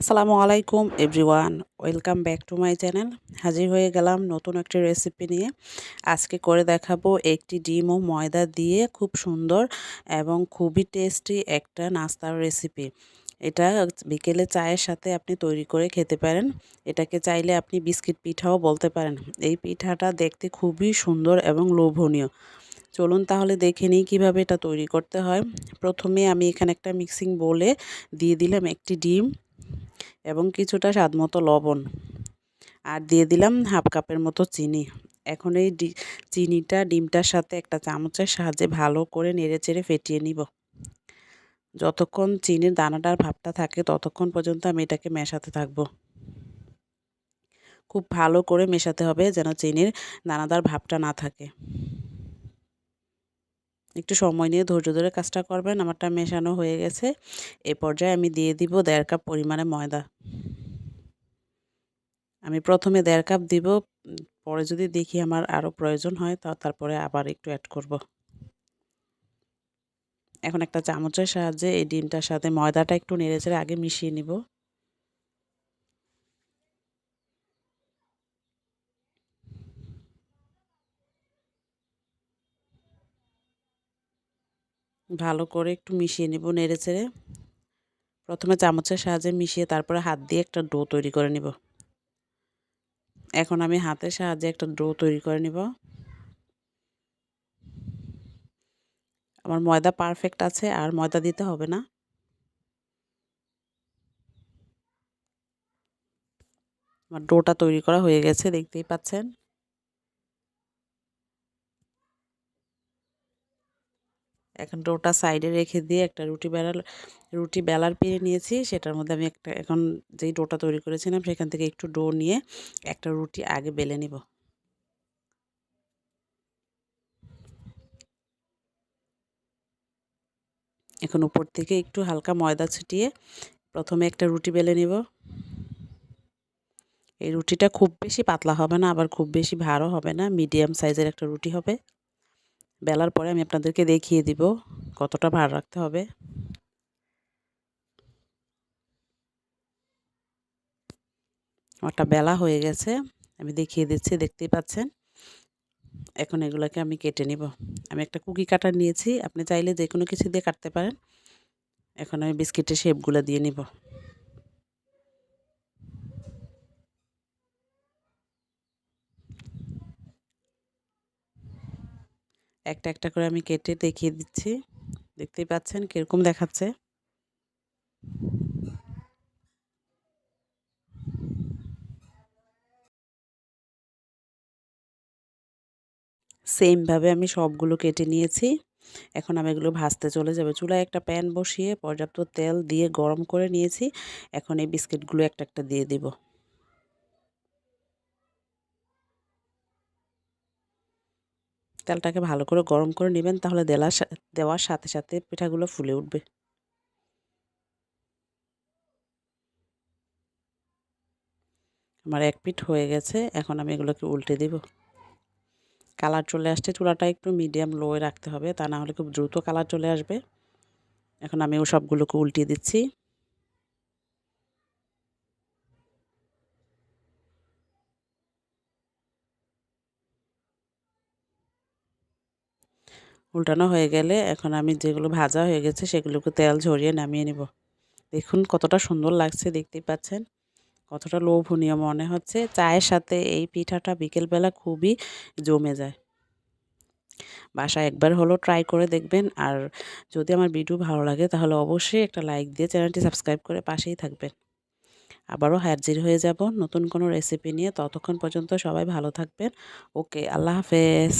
আসসালামু আলাইকুম everyone, welcome back to my channel. হাজির হয়ে গেলাম নতুন একটি রেসিপি নিয়ে। আজকে করে দেখাবো একটি ডিম ও ময়দা দিয়ে খুব সুন্দর এবং খুবই টেস্টি একটা নাস্তার রেসিপি। এটা বিকেলে চায়ের সাথে আপনি তৈরি করে খেতে পারেন। এটাকে চাইলে আপনি বিস্কিট পিঠাও বলতে পারেন। এই পিঠাটা দেখতে খুবই সুন্দর এবং লোভনীয়। চলুন তাহলে দেখে নিই কীভাবে এটা তৈরি করতে হয়। প্রথমে আমি এখানে একটা মিক্সিং বলে দিয়ে দিলাম একটি ডিম। এবং কিছুটা স্বাদ মতো লবণ। আর দিয়ে দিলাম হাফ কাপের মতো চিনি। এখন এই চিনিটা ডিমটার সাথে একটা চামচের সাহায্যে ভালো করে নেড়ে চেড়ে ফেটিয়ে নিব। যতক্ষণ চিনির দানাটার ভাবটা থাকে, ততক্ষণ পর্যন্ত আমি এটাকে মেশাতে থাকব। খুব ভালো করে মেশাতে হবে যেন চিনির দানাদার ভাবটা না থাকে। একটু সময় নিয়ে ধৈর্য ধরে কাজটা করবেন। আমারটা মেশানো হয়ে গেছে। এ পর্যায়ে আমি দিয়ে দিব দেড় কাপ পরিমাণে ময়দা। আমি প্রথমে দেড় কাপ দিব, পরে যদি দেখি আমার আরও প্রয়োজন হয় তা তারপরে আবার একটু অ্যাড করব। এখন একটা চামচের সাহায্যে এই ডিমটার সাথে ময়দাটা একটু নেড়ে নেড়েচেড়ে আগে মিশিয়ে নিব। ভালো করে একটু মিশিয়ে নেব নেড়ে চেড়ে। প্রথমে চামচের সাহায্যে মিশিয়ে তারপরে হাত দিয়ে একটা ডো তৈরি করে নিব। এখন আমি হাতের সাহায্যে একটা ডো তৈরি করে নিব। আমার ময়দা পারফেক্ট আছে, আর ময়দা দিতে হবে না। আমার ডোটা তৈরি করা হয়ে গেছে, দেখতেই পাচ্ছেন। এখন ডোটা সাইডে রেখে দিয়ে একটা রুটি বেলার রুটি বেলার পেয়ে নিয়েছি। সেটার মধ্যে আমি একটা, এখন যেই ডোটা তৈরি করেছিলাম সেখান থেকে একটু ডো নিয়ে একটা রুটি আগে বেলে নিব। এখন উপর থেকে একটু হালকা ময়দা ছিটিয়ে প্রথমে একটা রুটি বেলে নিব। এই রুটিটা খুব বেশি পাতলা হবে না, আবার খুব বেশি ভারও হবে না, মিডিয়াম সাইজের একটা রুটি হবে। বেলার পরে আমি আপনাদেরকে দেখিয়ে দিব কতটা ভার রাখতে হবে। আমারটা বেলা হয়ে গেছে, আমি দেখিয়ে দিচ্ছি, দেখতেই পাচ্ছেন। এখন এগুলোকে আমি কেটে নিব। আমি একটা কুকি কাটার নিয়েছি, আপনি চাইলে যে কোনো কিছু দিয়ে কাটতে পারেন। এখন আমি বিস্কিটের শেপগুলো দিয়ে নিব। একটা একটা করে আমি কেটে দেখিয়ে দিচ্ছি। দেখতেই পাচ্ছেন কীরকম দেখাচ্ছে। সেমভাবে আমি সবগুলো কেটে নিয়েছি। এখন আমি এগুলো ভাজতে চলে যাবে। চুলায় একটা প্যান বসিয়ে পর্যাপ্ত তেল দিয়ে গরম করে নিয়েছি। এখন এই বিস্কিটগুলো একটা একটা দিয়ে দিব। তেলটাকে ভালো করে গরম করে নেবেন, তাহলে দেলা দেওয়ার সাথে সাথে পিঠাগুলো ফুলে উঠবে। আমার এক পিঠ হয়ে গেছে, এখন আমি এগুলোকে উল্টে দিব। কালার চলে আসছে, চুলাটা একটু মিডিয়াম লোয়ে রাখতে হবে, তা না হলে খুব দ্রুত কালার চলে আসবে। এখন আমি ও সবগুলোকে উল্টিয়ে দিচ্ছি। উল্টানো হয়ে গেলে এখন আমি যেগুলো ভাজা হয়ে গেছে সেগুলোকে তেল ঝরিয়ে নামিয়ে নিব। দেখুন কতটা সুন্দর লাগছে, দেখতেই পাচ্ছেন। কতটা লোভনীয় মনে হচ্ছে। চায়ের সাথে এই পিঠাটা বিকেলবেলা খুবই জমে যায়। বাসায় একবার হলো ট্রাই করে দেখবেন। আর যদি আমার ভিডিও ভালো লাগে তাহলে অবশ্যই একটা লাইক দিয়ে চ্যানেলটি সাবস্ক্রাইব করে পাশেই থাকবেন। আবারও হাজির হয়ে যাব নতুন কোনো রেসিপি নিয়ে। ততক্ষণ পর্যন্ত সবাই ভালো থাকবেন। ওকে, আল্লাহ হাফেজ।